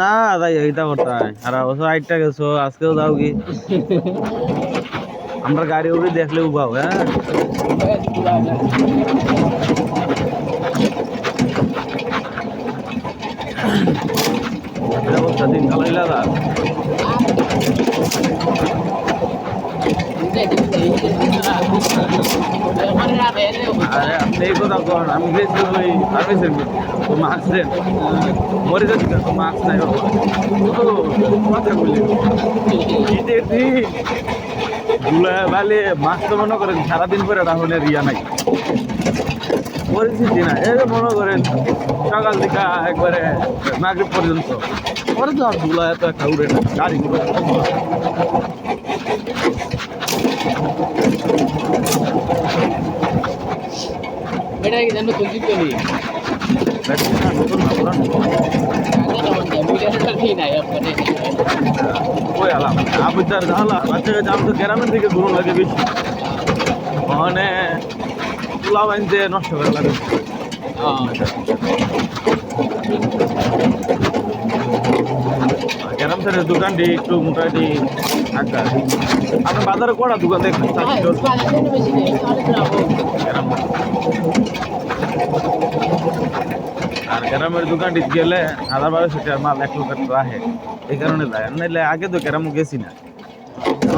না, তাই এইটা কোথায় সারা বছর আইটটা গেছো, আজকেও যাও কি? আমরা গাড়ি উড়ে দেখলে উবাও হ্যাঁ? দিন কালো লাগা আমি তো যাচ্ছি নাই তো জুলাই বালে তো মনে করেন সারাদিন পরে রাহুলের রিয়া নাই পরিস্থিতি না এই মনে করেন সকাল থেকে একবারে মাগরিব পর্যন্ত পরে তো আর জুলাই এত একটা উড়ে না গাড়ি ওই আলাম আবুদার তো গ্রামের দিকে ঘুরুন লাগে বেশি। মানে নষ্ট করে লাগে। গ্রাম সাইডের দোকানটি একটু মোটামুটি আচ্ছা আপনার বাজারে কটা দোকান দেখেন? গ্রাম। আর গ্রামের দোকানটি গেলে হাজার বারোশো মাল এক লোকের রাহে এই কারণে যায় নাইলে আগে তো গ্রামও গেছি না।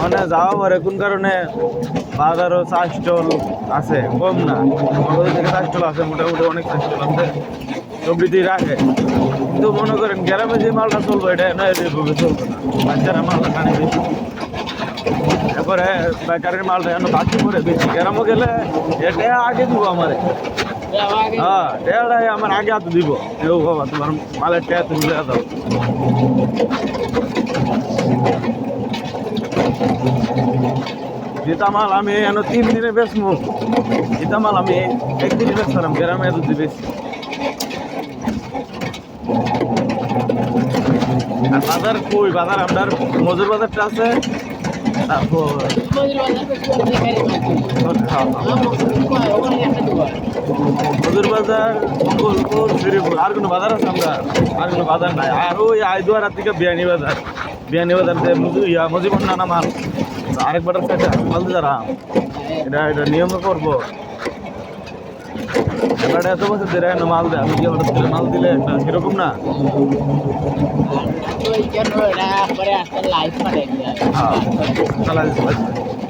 মানে যাওয়া পরে কোন কারণে বাজারও চা স্টল আছে, কম না। আমাদের থেকে আছে, মোটামুটি অনেক চা স্টল আছে। সবজিতেই রাখে। কিন্তু মনে করেন গ্রামে যে মালটা চলবে, এটা না চলবে না। বাচ্চারা মালটা টানে বেশি। তারপরে বেকারের মালটা যেন বাকি করে বেশি। গ্রামও গেলে এটা আগে দিব আমারে। হ্যাঁ টেয়াটাই আমার আগে হাতে দিব কেউ বাবা তোমার মালের টেয়া তুমি দাও যেটা মাল আমি এন তিন দিনে বেচবো যেটা মাল আমি একদিনে বেচতাম গ্রামে এত বেশি। আর বাজার কই? বাজার আপনার মজুর বাজারটা আছে? তারপর হ্যাঁ। বাজার মঙ্গলপুর শ্রীপুর। আর কোনো বাজার আছে আমরা? আর কোনো বাজার নাই। আর ওই আইদুয়ার থেকে বিয়ানি বাজার। বিয়ানি বাজার যে মজুর ইয়া মজিবর নানা মাল। আরেকবার সাথে মাল যারা এটা এটা নিয়ম করব। এবার এত বছর ধরে এনে মাল দেয়। আমি যে হঠাৎ করে মাল দিলে না সেরকম না? হ্যাঁ।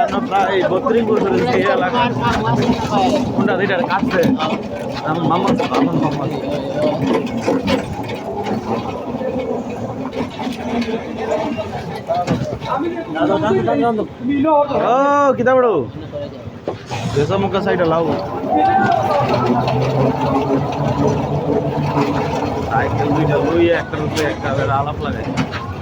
এনো প্রায় বত্রিশ বছর এই এলাকা কোনটা দুইটার কাটছে আমার মামা আমার মামা ও, কিতা সাইডে লাও সাইকেল দুইটা লই একটা রূপে একটা আলাপ লাগে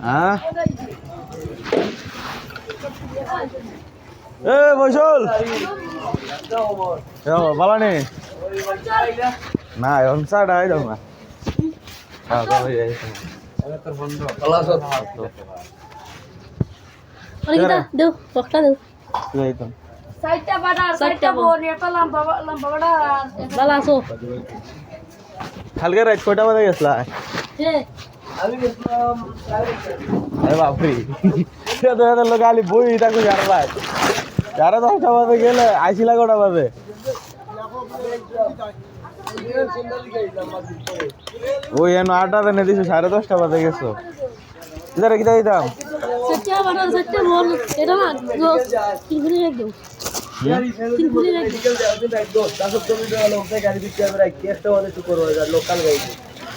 হ্যাঁ? এ বৈশল! ভালো নেই না এখন চাটা আই দাও না। হ্যাঁ, দেও বক্তা দেও। সাইডটা বাড়া সাইডটা সাইডটা বোন একটা লম্বা লম্বা বাড়া। ভালো কালকে রাত কয়টা বাজে গেছলা হে এত এত লোক আলি বই থাকো যারা ভাই যারা দশটা বাজে গেলে আইসিলা কটা বাজে। ওই এন আটটা এনে দিছো সাড়ে দশটা বাজে গেছো। কিদারে কিতা দিতাম? সত্যি বানার সত্যি বল। এটা না তিন ফুলি রাখ দেও। তিন ফুলি রাখ দেও। যত গা আমার কালার করব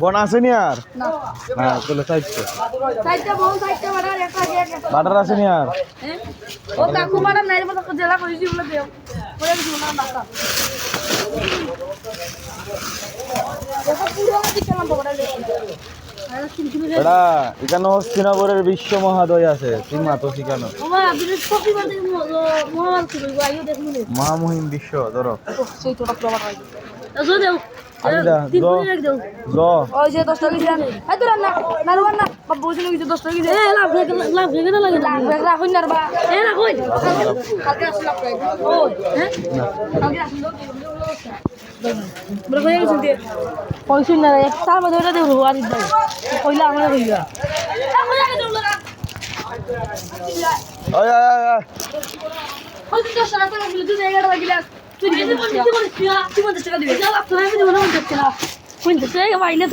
বন আসেনি আর? হ্যাঁ চলে চাইছো বাটার আসেনি আর? জেলা এটা এখানে হস্তিনাপুরের বিশ্ব মহাদয় আছে। তিন মাতো শিখানো? মহামহিম বিশ্ব ধরো। সেই তো না তার মধ্যে ওটা দেব আর কইলা আমরা কইলা পঞ্চাশ টাকা পাইলে